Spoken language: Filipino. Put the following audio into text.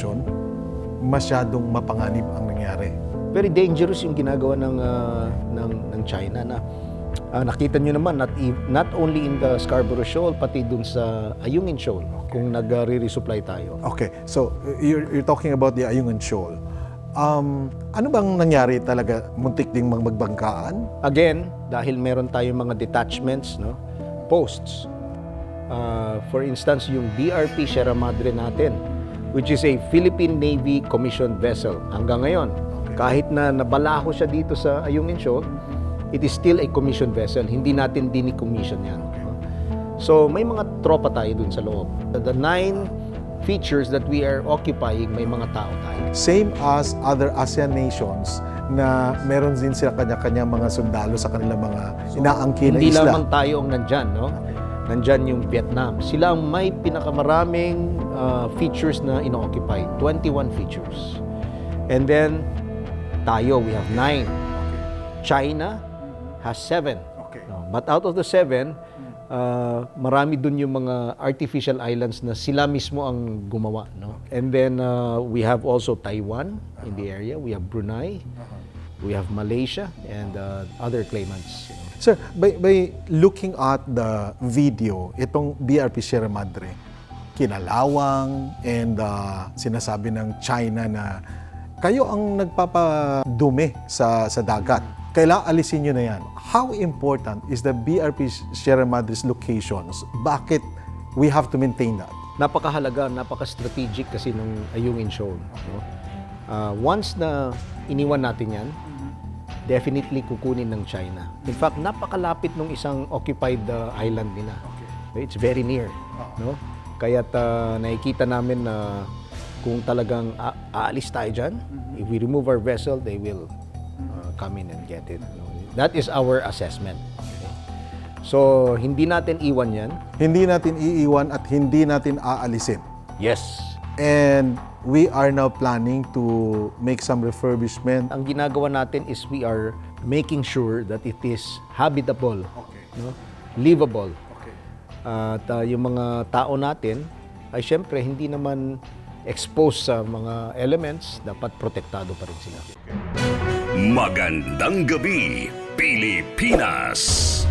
situation, masyadong mapanganib ang nangyari. Very dangerous yung ginagawa ng ah, ng ng China na ah, nakita nyo naman not e- not only in the Scarborough Shoal pati dun sa Ayungin Shoal kung nagre-resupply tayo. Okay, so you're, you're talking about the Ayungin Shoal. Um, ano bang nangyari talaga? Muntik ding mag- magbangkaan? Again, dahil meron tayong mga detachments, no? Posts. Ah, for instance, yung BRP Sierra Madre natin, which is a Philippine Navy commissioned vessel hanggang ngayon. Kahit na nabalaho siya dito sa Ayungin Shoal, it is still a commissioned vessel. Hindi natin dinicommission yan. So, may mga tropa tayo dun sa loob. The nine features that we are occupying, may mga tao tayo. Same as other ASEAN nations na meron din sila kanya-kanya mga sundalo sa kanilang mga inaangkin na Hindi isla. lamang tayo ang nandyan, no? Nandyan yung Vietnam. Sila ang may pinakamaraming uh, features na ino-occupy. 21 features. And then, tayo, we have 9. China has 7. Okay. No, But out of the 7, uh, marami dun yung mga artificial islands na sila mismo ang gumawa. No? And then, uh, we have also Taiwan in the area. We have Brunei. We have Malaysia and uh, other claimants. Sir, by, by looking at the video, itong BRP Sierra Madre, kinalawang and uh, sinasabi ng China na kayo ang nagpapadumi sa, sa dagat. Kailangan alisin nyo na yan. How important is the BRP Sierra Madre's locations? Bakit we have to maintain that? napakahalaga, napaka-strategic kasi ng Ayungin Shoal. No? Ah, once na iniwan natin yan, definitely kukunin ng China. In fact, napakalapit ng isang occupied ah, island nila. It's very near. No? Kaya nakikita namin na kung talagang aalis tayo dyan, if we remove our vessel, they will ah, come in and get it. no? That is our assessment. Okay? So, hindi natin iwan yan. Hindi natin iiwan at hindi natin aalisin. Yes, And we are now planning to make some refurbishment. ang ginagawa natin is we are making sure that it is habitable, Okay. no? livable. Okay. At uh, yung mga tao natin ay syempre hindi naman exposed sa mga elements, dapat protektado pa rin sila. Magandang gabi, Pilipinas!